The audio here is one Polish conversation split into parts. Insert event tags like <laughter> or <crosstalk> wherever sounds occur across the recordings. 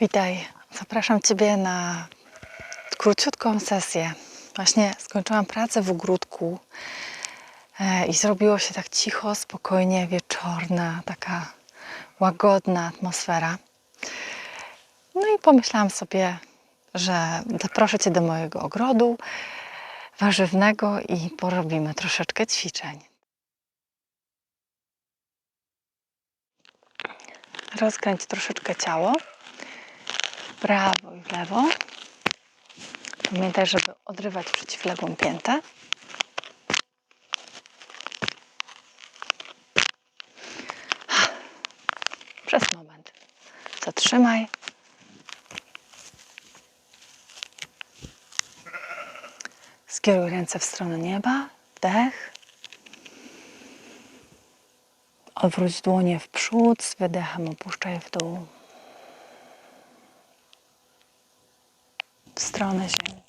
Witaj. Zapraszam Ciebie na króciutką sesję. Właśnie skończyłam pracę w ogródku e, i zrobiło się tak cicho, spokojnie, wieczorna, taka łagodna atmosfera. No i pomyślałam sobie, że zaproszę Cię do mojego ogrodu warzywnego i porobimy troszeczkę ćwiczeń. Rozkręć troszeczkę ciało prawo i w lewo. Pamiętaj, żeby odrywać przeciwległą piętę. Przez moment. Zatrzymaj. Skieruj ręce w stronę nieba. Wdech. Odwróć dłonie w przód, z wydechem opuszczaj w dół. W stronę ziemi.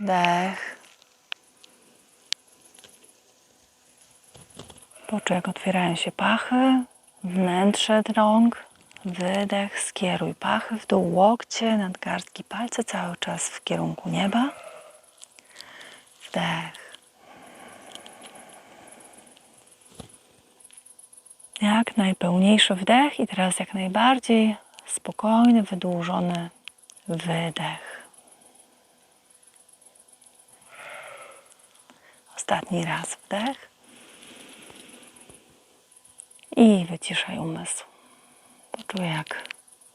Wdech. Poczuj, jak otwierają się pachy, wnętrze rąk. Wydech, skieruj pachy w dół, łokcie, nadgarstki, palce cały czas w kierunku nieba. Wdech. Jak najpełniejszy wdech i teraz jak najbardziej spokojny, wydłużony wydech. Ostatni raz wdech. I wyciszaj umysł. Poczuj jak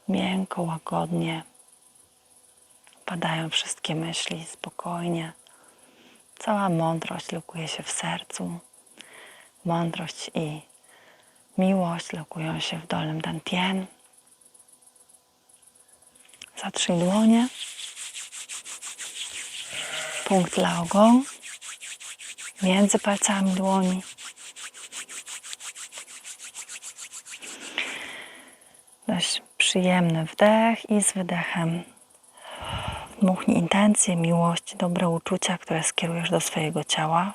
miękko, łagodnie padają wszystkie myśli spokojnie. Cała mądrość lokuje się w sercu. Mądrość i miłość lokują się w dolnym dantien. Zatrzyj dłonie. Punkt Laogong między palcami dłoni. Dość przyjemny wdech i z wydechem dmuchnij intencje, miłość, dobre uczucia, które skierujesz do swojego ciała.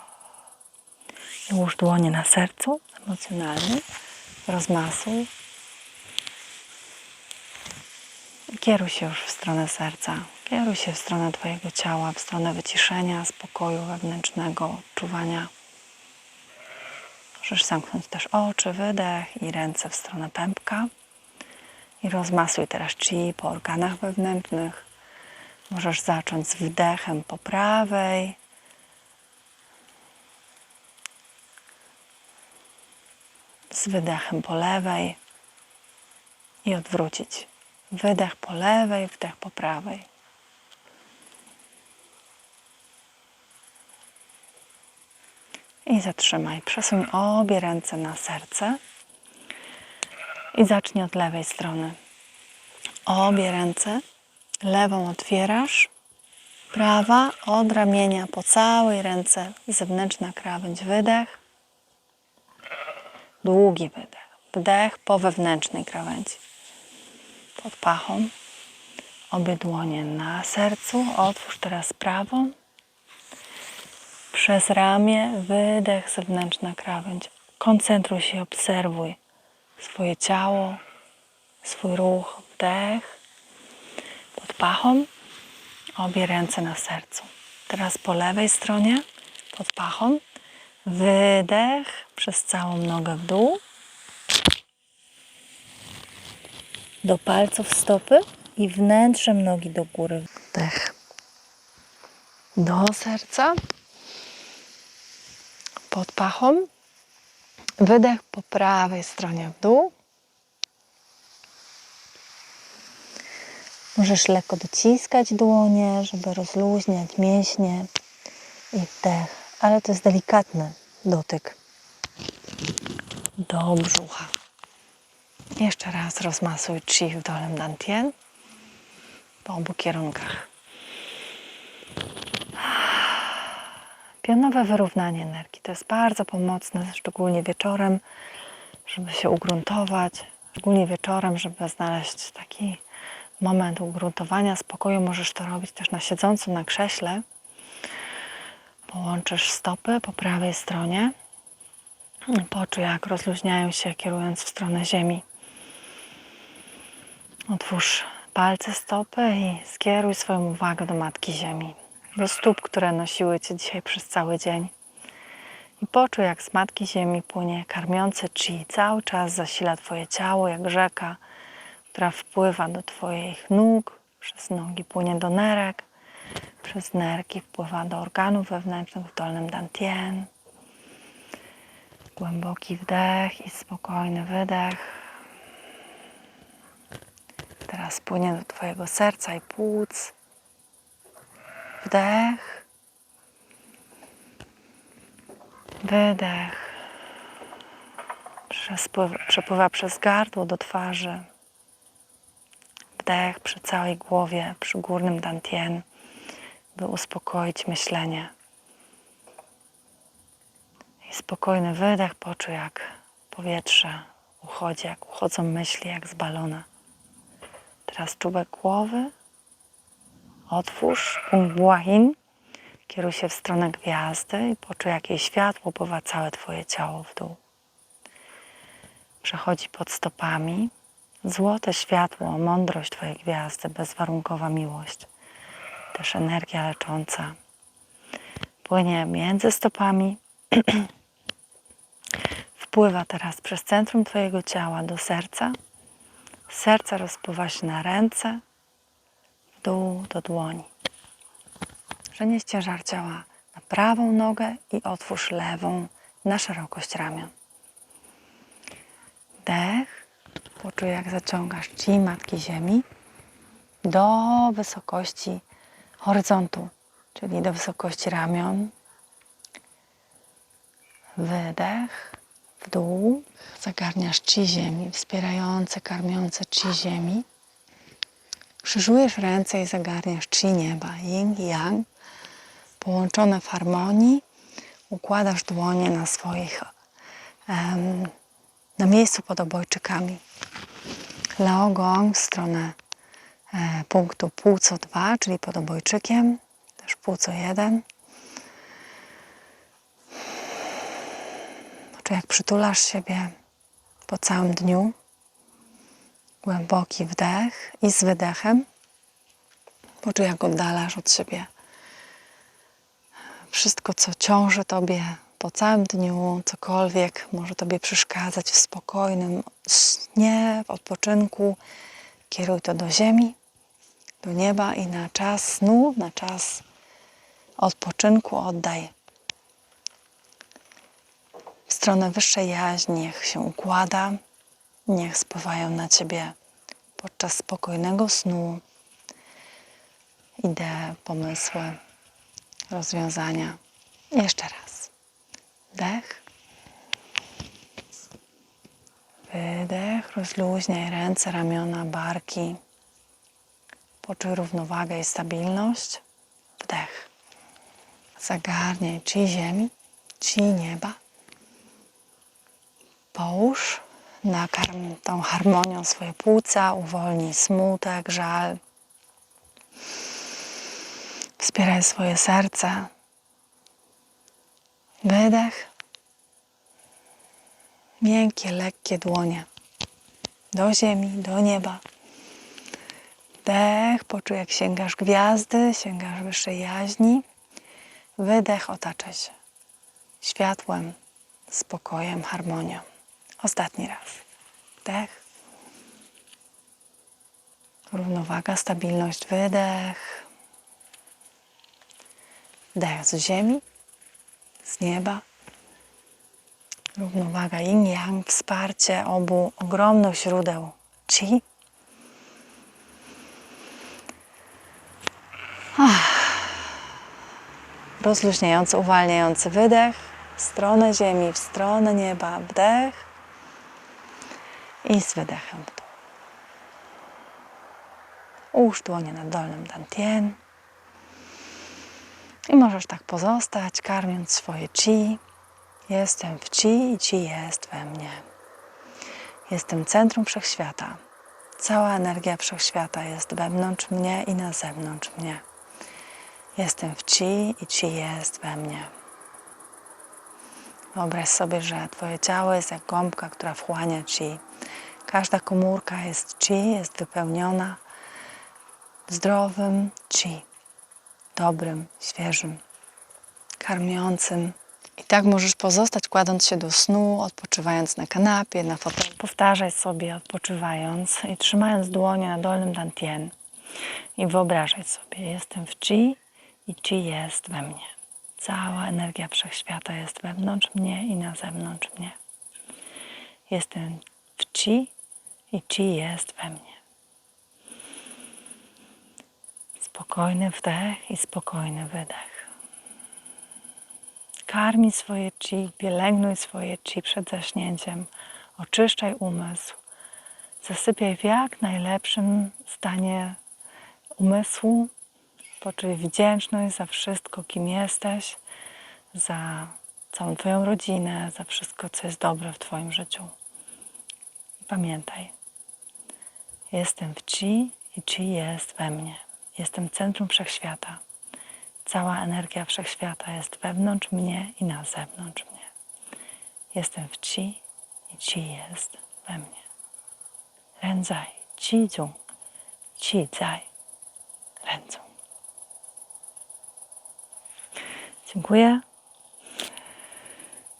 I Ułóż dłonie na sercu emocjonalnie. Rozmasuj. I Kieruj się już w stronę serca. Kieruj się w stronę Twojego ciała, w stronę wyciszenia, spokoju wewnętrznego, odczuwania. Możesz zamknąć też oczy, wydech i ręce w stronę pępka. I rozmasuj teraz chi po organach wewnętrznych. Możesz zacząć z wdechem po prawej, z wydechem po lewej i odwrócić. Wydech po lewej, wdech po prawej. I zatrzymaj. Przesuń obie ręce na serce i zacznij od lewej strony. Obie ręce, lewą otwierasz, prawa od ramienia po całej ręce, zewnętrzna krawędź, wydech, Długi wydech. Wdech po wewnętrznej krawędzi. Pod pachą. Obie dłonie na sercu. Otwórz teraz prawą. Przez ramię. Wydech, zewnętrzna krawędź. Koncentruj się, obserwuj swoje ciało, swój ruch. Wdech. Pod pachą. Obie ręce na sercu. Teraz po lewej stronie. Pod pachą. Wydech przez całą nogę w dół. Do palców stopy i wnętrzem nogi do góry. Wdech. Do serca. Pod pachą. Wydech po prawej stronie w dół. Możesz lekko dociskać dłonie, żeby rozluźniać mięśnie i wdech, ale to jest delikatny dotyk do brzucha. Jeszcze raz rozmasuj chi w dolnym dantien po obu kierunkach. Pionowe wyrównanie energii to jest bardzo pomocne, szczególnie wieczorem, żeby się ugruntować, szczególnie wieczorem, żeby znaleźć taki moment ugruntowania, spokoju. Możesz to robić też na siedzącym na krześle. Połączysz stopy po prawej stronie. Poczuj, jak rozluźniają się, kierując w stronę ziemi. Otwórz palce stopy i skieruj swoją uwagę do Matki Ziemi, do stóp, które nosiły Cię dzisiaj przez cały dzień. I poczuj, jak z Matki Ziemi płynie karmiące chi, cały czas zasila Twoje ciało, jak rzeka, która wpływa do Twoich nóg, przez nogi płynie do nerek, przez nerki wpływa do organów wewnętrznych w dolnym dantien. Głęboki wdech i spokojny wydech. Teraz płynie do Twojego serca i płuc. Wdech. Wydech. Przepływa przez gardło do twarzy. Wdech przy całej głowie, przy górnym dantien, by uspokoić myślenie. I spokojny wydech, poczuj jak powietrze uchodzi, jak uchodzą myśli, jak z balona. Teraz czubek głowy. Otwórz punkt Błahin. Kieruj się w stronę gwiazdy i poczuj, jak jej światło pływa całe Twoje ciało w dół. Przechodzi pod stopami. Złote światło, mądrość Twojej gwiazdy, bezwarunkowa miłość. Też energia lecząca. Płynie między stopami. <clears throat> Wpływa teraz przez centrum Twojego ciała do serca. Z serca rozpływa się na ręce, w dół do dłoni. Przenieś ciężar ciała na prawą nogę i otwórz lewą na szerokość ramion. Dech. Poczuj, jak zaciągasz ci Matki Ziemi do wysokości horyzontu, czyli do wysokości ramion. Wydech w dół. Zagarniasz ci ziemi, wspierające, karmiące ci ziemi. Krzyżujesz ręce i zagarniasz chi nieba, yin yang, połączone w harmonii. Układasz dłonie na swoich, na miejscu pod obojczykami. Lao Gong w stronę e, punktu płuco 2, czyli pod obojczykiem, też płuco 1. Poczuj, jak przytulasz siebie po całym dniu. Głęboki wdech i z wydechem. Poczuj, jak oddalasz od siebie wszystko, co ciąży Tobie po całym dniu, cokolwiek może Tobie przeszkadzać w spokojnym śnie, w odpoczynku. Kieruj to do ziemi, do nieba i na czas snu, na czas odpoczynku oddaj stronę wyższej jaźni. Niech się układa, niech spływają na Ciebie podczas spokojnego snu idee, pomysły, rozwiązania. Jeszcze raz. Wdech. Wydech. Rozluźniaj ręce, ramiona, barki. Poczuj równowagę i stabilność. Wdech. Zagarniaj chi ziemi, chi nieba. Połóż, nakarm tą harmonią swoje płuca, uwolnij smutek, żal. Wspieraj swoje serce. Wydech. Miękkie, lekkie dłonie do ziemi, do nieba. Wdech, poczuj jak sięgasz gwiazdy, sięgasz wyższej jaźni. Wydech, otacza się światłem, spokojem, harmonią. Ostatni raz. Wdech. Równowaga, stabilność, wydech. Wdech z ziemi, z nieba. Równowaga yin-yang, wsparcie obu ogromnych źródeł chi. Rozluźniający, uwalniający wydech w stronę ziemi, w stronę nieba, wdech i z wydechem w. Ułóż dłonie na dolnym dantien. I możesz tak pozostać, karmiąc swoje chi. Jestem w chi i chi jest we mnie. Jestem centrum wszechświata. Cała energia wszechświata jest wewnątrz mnie i na zewnątrz mnie. Jestem w chi i chi jest we mnie. Wyobraź sobie, że Twoje ciało jest jak gąbka, która wchłania chi, Każda komórka jest chi, jest wypełniona zdrowym chi, dobrym, świeżym, karmiącym. I tak możesz pozostać, kładąc się do snu, odpoczywając na kanapie, na fotelu. Powtarzaj sobie, odpoczywając i trzymając dłonie na dolnym dantien. I wyobrażaj sobie, jestem w chi i chi jest we mnie. Cała energia wszechświata jest wewnątrz mnie i na zewnątrz mnie. Jestem w chi i chi jest we mnie. Spokojny wdech i spokojny wydech. Karmi swoje chi, pielęgnuj swoje chi przed zaśnięciem, oczyszczaj umysł, zasypiaj w jak najlepszym stanie umysłu, poczuj wdzięczność za wszystko, kim jesteś, za całą Twoją rodzinę, za wszystko, co jest dobre w Twoim życiu. I pamiętaj, jestem w Ci i Ci jest we mnie. Jestem centrum wszechświata. Cała energia wszechświata jest wewnątrz mnie i na zewnątrz mnie. Jestem w Ci i Ci jest we mnie. Renzai, Ci Zung, Ci Zai, Renzung. Dziękuję.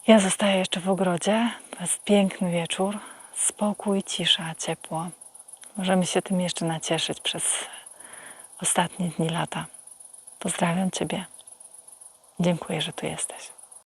Ja zostaję jeszcze w ogrodzie. To jest piękny wieczór. Spokój, cisza, ciepło. Możemy się tym jeszcze nacieszyć przez ostatnie dni lata. Pozdrawiam Ciebie. Dziękuję, że tu jesteś.